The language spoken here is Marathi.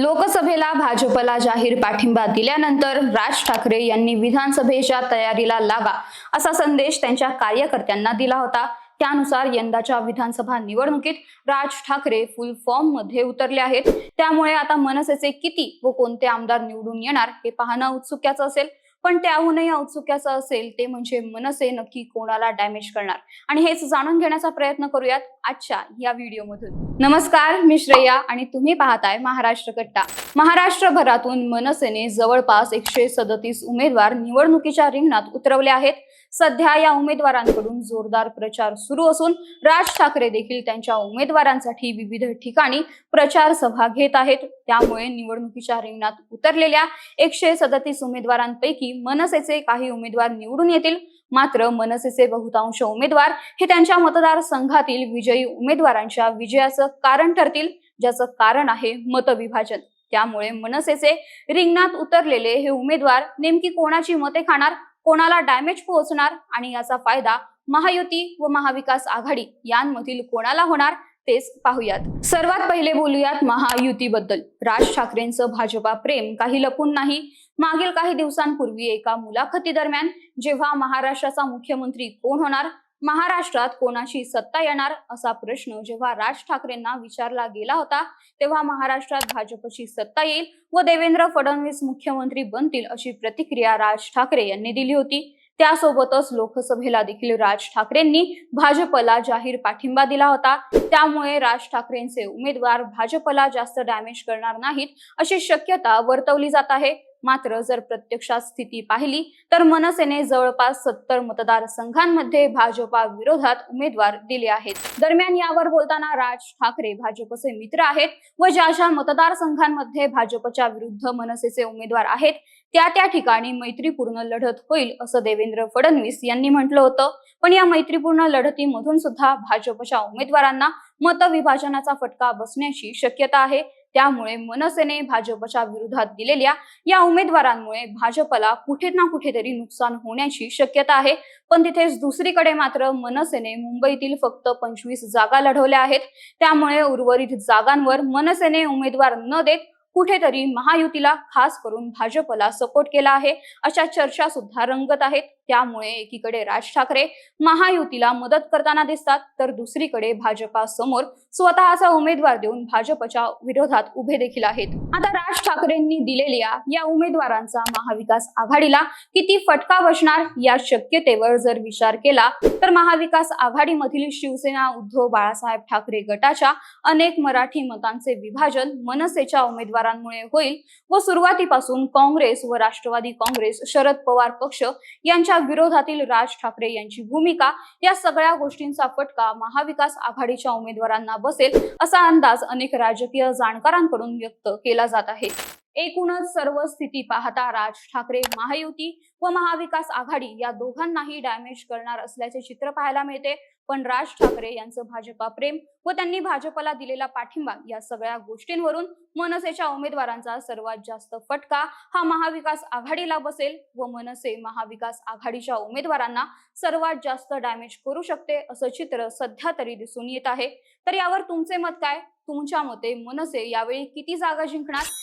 लोकसभेला भाजपला जाहीर पाठिंबा दिल्यानंतर राज ठाकरे यांनी विधानसभेच्या तयारीला लागा असा संदेश त्यांच्या कार्यकर्त्यांना दिला होता. त्यानुसार यंदाच्या विधानसभा निवडणुकीत राज ठाकरे फुल फॉर्ममध्ये उतरले आहेत. त्यामुळे आता मनसेचे किती व कोणते आमदार निवडून येणार हे पाहणं उत्सुक्याचं असेल. पण त्याहूनही औत्सुक्याचं असेल ते म्हणजे मनसे नक्की कोणाला डॅमेज करणार. आणि हेच जाणून घेण्याचा प्रयत्न करूयात आजच्या या व्हिडिओमधून. नमस्कार मी श्रेया आणि तुम्ही पाहताय महाराष्ट्र कट्टा. महाराष्ट्रभरातून मनसेने जवळपास एकशे सदतीस उमेदवार निवडणुकीच्या रिंगणात उतरवले आहेत. सध्या या उमेदवारांकडून जोरदार प्रचार सुरू असून राज ठाकरे देखील त्यांच्या उमेदवारांसाठी विविध ठिकाणी प्रचार सभा घेत आहेत. त्यामुळे निवडणुकीच्या रिंगणात उतरलेल्या एकशे सदतीस उमेदवारांपैकी मनसेचे काही उमेदवार निवडून येतील. मात्र मनसेचे बहुतांश उमेदवार हे त्यांच्या मतदारसंघातील विजयी उमेदवारांच्या विजयाचं कारण ठरतील ज्याचं कारण आहे मतविभाजन. त्यामुळे मनसेचे रिंगणात उतरलेले हे उमेदवार नेमकी कोणाची मते खाणार कोणाला डॅमेज पोहोचणार आणि याचा फायदा महायुती व महाविकास आघाडी यांमधील कोणाला होणार तेच पाहूयात. सर्वात पहिले बोलूयात महायुतीबद्दल. राज ठाकरेंचं भाजपा प्रेम काही लपून नाही. मागील काही दिवसांपूर्वी एका मुलाखती दरम्यान जेव्हा महाराष्ट्राचा मुख्यमंत्री कोण होणार? महाराष्ट्रात कोणाशी सत्ता येणार? असा प्रश्न जेव्हा राज ठाकरेंना विचारला गेला होता तेव्हा महाराष्ट्रात भाजपची सत्ता येईल व देवेंद्र फडणवीस मुख्यमंत्री बनतील अशी प्रतिक्रिया राज ठाकरे यांनी दिली होती. त्यासोबतच लोकसभेला देखील राज ठाकरेंनी भाजपला जाहीर पाठिंबा दिला होता. त्यामुळे राज ठाकरेंचे उमेदवार भाजपला जास्त डॅमेज करणार नाहीत अशी शक्यता वर्तवली जात आहे. मात्र जर प्रत्यक्षात स्थिती पाहिली तर मनसेने जवळपास सत्तर मतदारसंघांमध्ये भाजपा विरोधात उमेदवार दिले आहेत. दरम्यान यावर बोलताना राज ठाकरे भाजपचे मित्र आहेत व ज्या ज्या मतदारसंघांमध्ये भाजपच्या विरुद्ध मनसेचे उमेदवार आहेत त्या त्या ठिकाणी मैत्रीपूर्ण लढत होईल असं देवेंद्र फडणवीस यांनी म्हटलं होतं. पण या मैत्रीपूर्ण लढतीमधून सुद्धा भाजपच्या उमेदवारांना मतविभाजनाचा फटका बसण्याची शक्यता आहे. त्यामुळे मनसेने भाजपच्या विरोधात दिलेल्या या उमेदवारांमुळे भाजपला कुठे ना कुठेतरी नुकसान होण्याची शक्यता आहे. पण तिथेच दुसरीकडे मात्र मनसेने मुंबईतील फक्त पंचवीस जागा लढवल्या आहेत. त्यामुळे उर्वरित जागांवर मनसेने उमेदवार न देत कुठेतरी महायुतीला खास करून भाजपला सपोर्ट केला आहे. अशा चर्चा सुद्धा रंगत आहेत. त्यामुळे एकीकडे राज ठाकरे महायुतीला मदत करताना दिसतात तर दुसरीकडे भाजपा समोर स्वतःचा उमेदवार देऊन भाजपच्या विरोधात उभे देखील आहेत. आता राज ठाकरेंनी दिलेल्या या उमेदवारांचा महाविकास आघाडीला किती फटका बसणार या शक्यतेवर जर विचार केला तर महाविकास आघाडीमधील शिवसेना उद्धव बाळासाहेब ठाकरे गटाच्या अनेक मराठी मतांचे विभाजन मनसेच्या उमेदवारांमुळे होईल व सुरुवातीपासून काँग्रेस व राष्ट्रवादी काँग्रेस शरद पवार पक्ष यांच्या विरोधातील राज ठाकरे यांची भूमिका या सगळ्या गोष्टींचा फटका महाविकास आघाडीच्या उमेदवारांना बसेल असा अंदाज अनेक राजकीय जाणकारांकडून व्यक्त केला जात आहे. एकूणच सर्व स्थिती पाहता राज ठाकरे महायुती व महाविकास आघाडी या दोघांनाही डॅमेज करणार असल्याचे चित्र पाहायला मिळते. पण राज ठाकरे यांचं भाजपा प्रेम व त्यांनी भाजपला दिलेला पाठिंबा या सगळ्या गोष्टींवरून मनसेच्या उमेदवारांचा सर्वात जास्त फटका हा महाविकास आघाडीला बसेल व मनसे महाविकास आघाडीच्या उमेदवारांना सर्वात जास्त डॅमेज करू शकते असं चित्र सध्या तरी दिसून येत आहे. तर यावर तुमचे मत काय? तुमच्या मते मनसे यावेळी किती जागा जिंकणार?